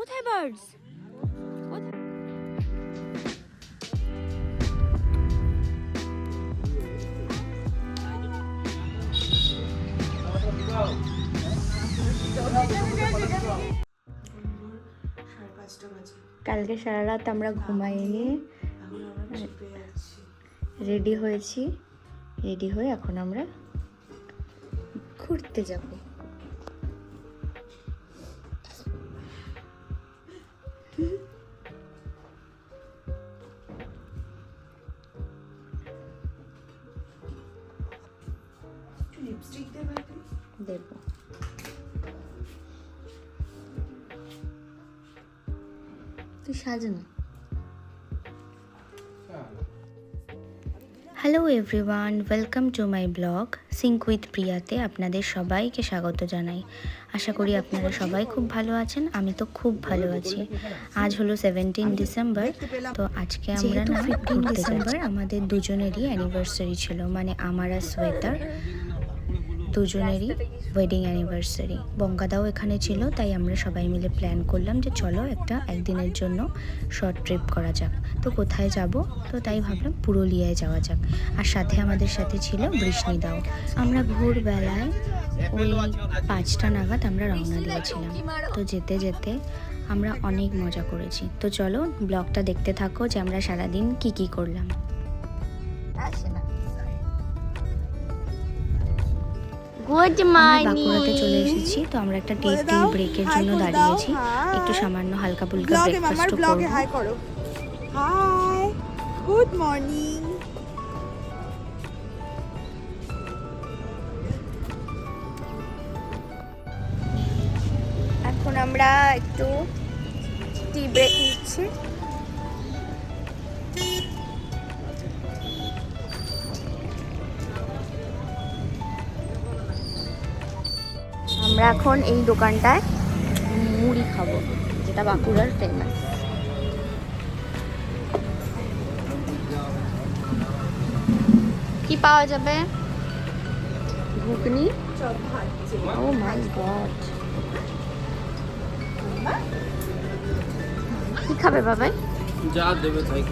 কোথায় বার্ডস? কালকে সারা রাত আমরা ঘুমাইনি। রেডি হয়েছি। রেডি হয়ে এখন আমরা ঘুরতে যাব। দেবে। তুই hello everyone welcome to my blog sync with প্রিয়াতে আপনাদের সবাইকে স্বাগত জানাই। আশা করি আপনারা সবাই খুব ভালো আছেন আমি তো খুব ভালো আছি। আজ হলো সেভেন্টিন ডিসেম্বর তো আজকে আমরা না ফিফটিন ডিসেম্বর আমাদের দুজনেরই অ্যানিভার্সারি ছিল মানে আমার আর সোয়েটার দুজনেরই ওয়েডিং অ্যানিভার্সারি বঙ্গাদাও এখানে ছিল, তাই আমরা সবাই মিলে প্ল্যান করলাম যে চলো একটা একদিনের জন্য শর্ট ট্রিপ করা যাক। তো কোথায় যাব? তো তাই ভাবলাম পুরুলিয়ায় যাওয়া যাক। আর সাথে আমাদের সাথে ছিল বৃষ্ণিদাও আমরা ভোরবেলায় ওই পাঁচটা নাগাদ আমরা রওনা দিয়েছিলাম। তো যেতে যেতে আমরা অনেক মজা করেছি। তো চলো ব্লগটা দেখতে থাকো যে আমরা সারাদিন কি কি করলাম। গুড বাঁকুড়াতে চলে এসেছি তো আমরা একটা টি টি ব্রেকের জন্য দাঁড়িয়েছি। একটু সামান্য হালকা ফুলকা ব্লগে ব্রেকফাস্ট ব্লগে করব। হাই করো। হাই গুড মর্নিং এখন আমরা একটু টি ব্রেক নিচ্ছি। আমরা এখন এই দোকানটায় মুড়ি খাব যেটা বাঁকুড়ার ফেমাস কি পাওয়া যাবে? ঘুগনি? Oh my god. কি খাবে বাবাই? যা দেবে তাই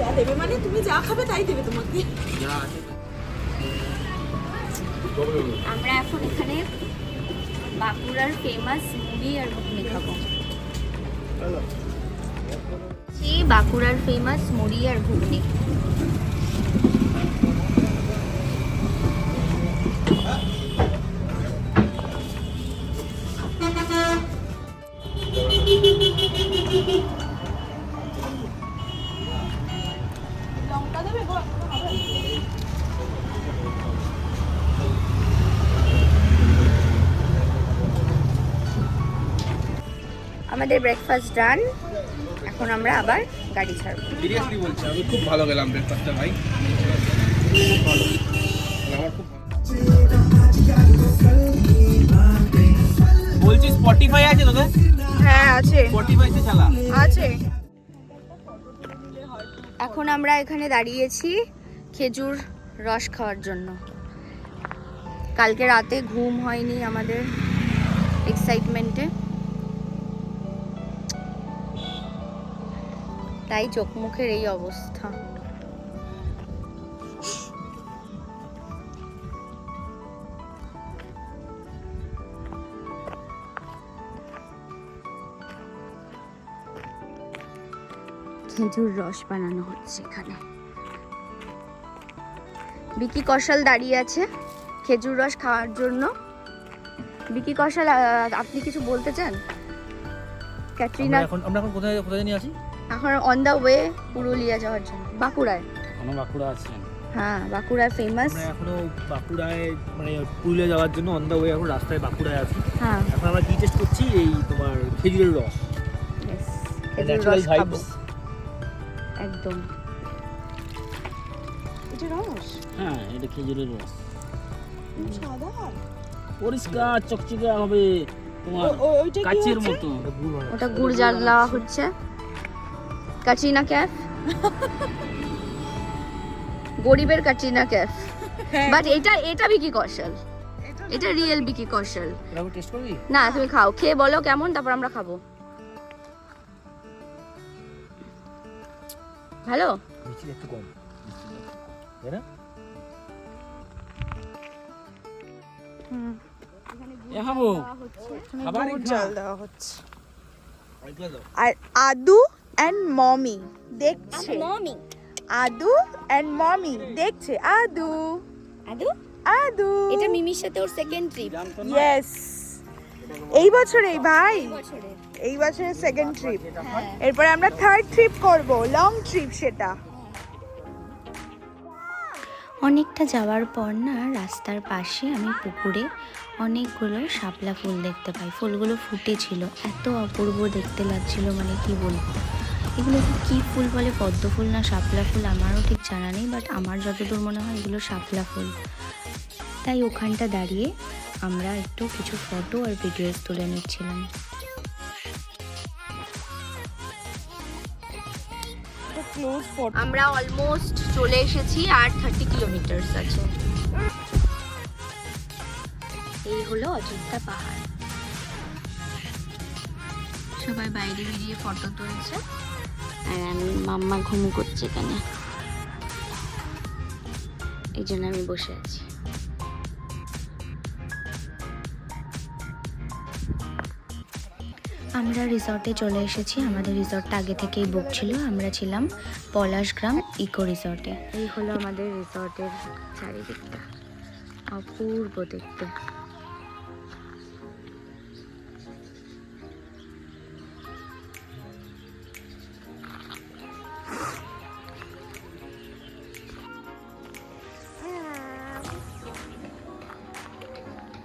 যা দেবে মানে তুমি যা খাবে তাই দেবে তোমাকে। আমরা এখন এখানে বাঁকুড়ার ফেমাস মুড়ি আর ঘুগনি খাব সেই বাঁকুড়ার ফেমাস মুড়ি আর ঘুগনি আমাদের ব্রেকফাস্ট ডান এখন আমরা আবার গাড়ি ছাড়বো। সিরিয়াসলি বলছি আমি খুব ভালো গেলাম ব্রেকফাস্টটা ভাই। ভালো আমার খুব বলছি স্পটিফাই আছে তোদের? হ্যাঁ আছে। স্পটিফাইতে চালা আছে। এখন আমরা এখানে দাঁড়িয়েছি খেজুর রস খাওয়ার জন্য। কালকে রাতে ঘুম হয়নি আমাদের এক্সাইটমেন্টে তাই চোখ মুখের এই অবস্থা। খেজুর রস বানানো হচ্ছে এখানে। বিকি কৌশল দাঁড়িয়ে আছে খেজুর রস খাওয়ার জন্য। বিকি কৌশল আপনি কিছু বলতে চান? ক্যাটরিনা? এখন, আমরা এখন কোথায় কোথায় নিয়ে এখন অন দ্য ওয়ে পুরুলিয়া যাওয়ার জন্য। বাঁকুড়ায়। এখনও বাঁকুড়া আছেন? হ্যাঁ বাঁকুড়ায় ফেমাস আমরা এখনও বাঁকুড়ায় মানে পুরুলিয়া যাওয়ার জন্য অন দ্য ওয়ে এখন রাস্তায় বাঁকুড়ায় আছি। হ্যাঁ। এখন আমরা কি টেস্ট করছি এই তোমার খেজুরের রস। রস খাব। একদম। এটা রস? হ্যাঁ এটা খেজুরের রস। সাদা? পরিষ্কার চকচকে হবে তোমার কাচের মতো। ওটা গুড় জ্বালা হচ্ছে। কাটরিনা ক্যাফ? গরিবের কাটরিনা ক্যাফ। বাট এটা এটা বিকি কৌশল এটা রিয়েল বিকি কৌশল না তুমি খাও। খেয়ে বলো কেমন তারপর আমরা খাব। ভালো? একটু কম খাবার চাল আদু অ্যান্ড মমি দেখছে। মমি আদু অ্যান্ড মমি দেখছে। আদু। আদু? আদু। এটা মিমির সাথে ওর সেকেন্ড ট্রিপ ইয়েস এই বছরেই ভাই। এই বছরের সেকেন্ড ট্রিপ এরপরে আমরা থার্ড ট্রিপ করব লং ট্রিপ সেটা। অনেকটা যাওয়ার পর না রাস্তার পাশে আমি পুকুরে অনেকগুলো শাপলা ফুল দেখতে পাই। ফুলগুলো ফুটেছিল, এত অপূর্ব দেখতে লাগছিল মানে কি বলব? এগুলো কি ফুল বলে? পদ্ম ফুল না শাপলা ফুল? আমারও ঠিক জানা নেই বাট আমার যতদূর মনে হয় এগুলো শাপলা ফুল। তাই ওখানটা দাঁড়িয়ে আমরা একটু কিছু ফটো আর ভিডিওস তুলে নিচ্ছিলাম। ক্লোজ ফর আমরা অলমোস্ট চলে এসেছি আর থার্টি কিলোমিটার্স আছে। এই হলো অযোধ্যা পাহাড়। সবাই বাইরে বেরিয়ে ফটো তুলছে। আর আমি মাম্মা ঘুম করছে এখানে। এই জন্য আমি বসে আছি। আমরা রিসর্টে চলে এসেছি। আমাদের রিসর্টটা আগে থেকেই বুক ছিল। আমরা ছিলাম পলাশগ্রাম ইকো রিসর্টে এই হলো আমাদের রিসর্টের চারিদিকটা। অপূর্ব দেখতে।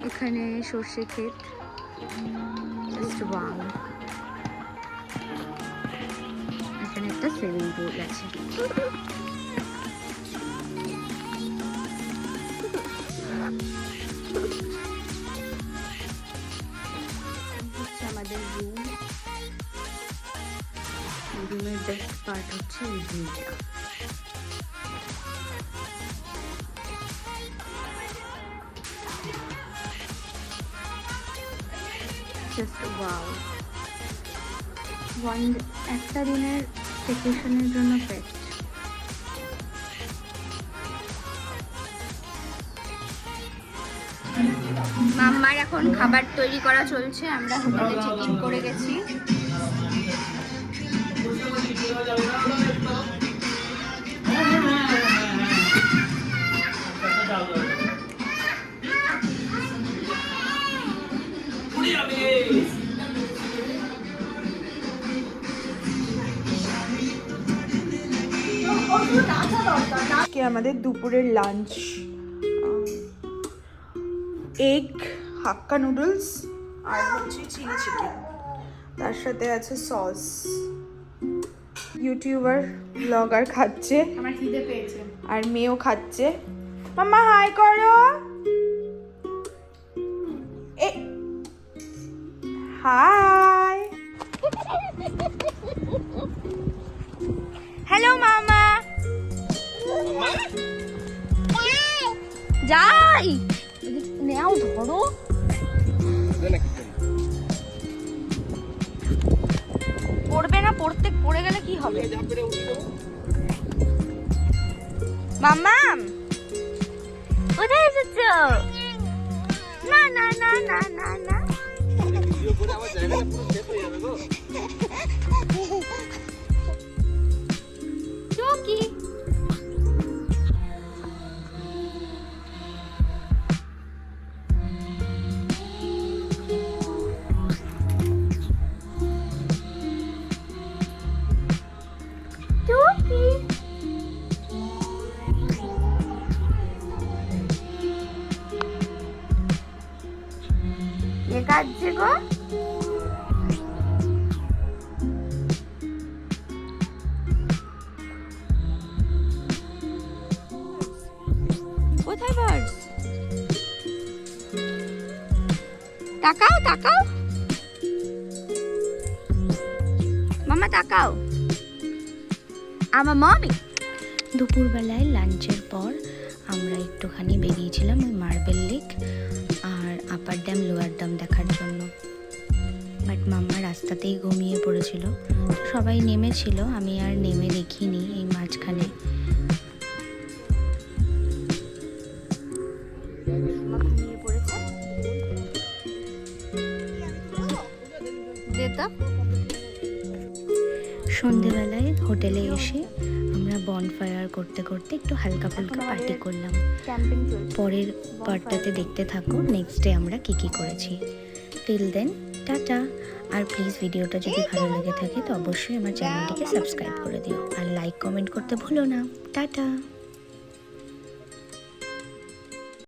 এখানে সর্ষে ক্ষেত। ওয়াও এখানে একটা সুইমিং পুল আছে হচ্ছে আমাদের রুম রুমের বেস্ট পার্ট হচ্ছে এই ভিউটা জাস্ট ওয়াও ওয়ান একটা দিনের ভ্যাকেশনের জন্য বেস্ট মাম্মার এখন খাবার তৈরি করা চলছে, আমরা হোটেলে চেক ইন করে গেছি। আজকে আমাদের দুপুরের লাঞ্চ এগ হাক্কা নুডলস আর হচ্ছে চিলি চিকেন তার সাথে আছে সস ইউটিউবার ব্লগার খাচ্ছে। আমার খিদে পেয়েছে। আর মেয়েও খাচ্ছে। মামা হাই করো। এ হাই হ্যালো মামা যাই। নেও ধরো। পড়বে না পড়তে পড়ে গেলে কি হবে? মাম্মাম কোথায় এসেছ? না না না না না না। কে গো। কোথায় বার্ডস তাকাও তাকাও। মামা, তাকাও। আমার মামি। দুপুরবেলায় লাঞ্চের পর আমরা একটুখানি বেরিয়েছিলাম ওই marble lake. Upper dam lower dam দেখার জন্য। বাট মাম্মা রাস্তাতেই ঘুমিয়ে পড়েছিল। সবাই নেমেছিল আমি আর নেমে দেখিনি এই মাঝখানে। সন্ধেবেলায় হোটেলে এসে আমরা বনফায়ার করতে করতে একটু হালকা ফুলকা পার্টি করলাম। পরের পার্টটাতে দেখতে থাকো নেক্সট ডে আমরা কী কী করেছি। Till then tata. R please ভিডিওটা যদি ভালো লেগে থাকে তো অবশ্যই আমার চ্যানেলটিকে সাবস্ক্রাইব করে দিও। আর লাইক কমেন্ট করতে ভুলো না। টাটা।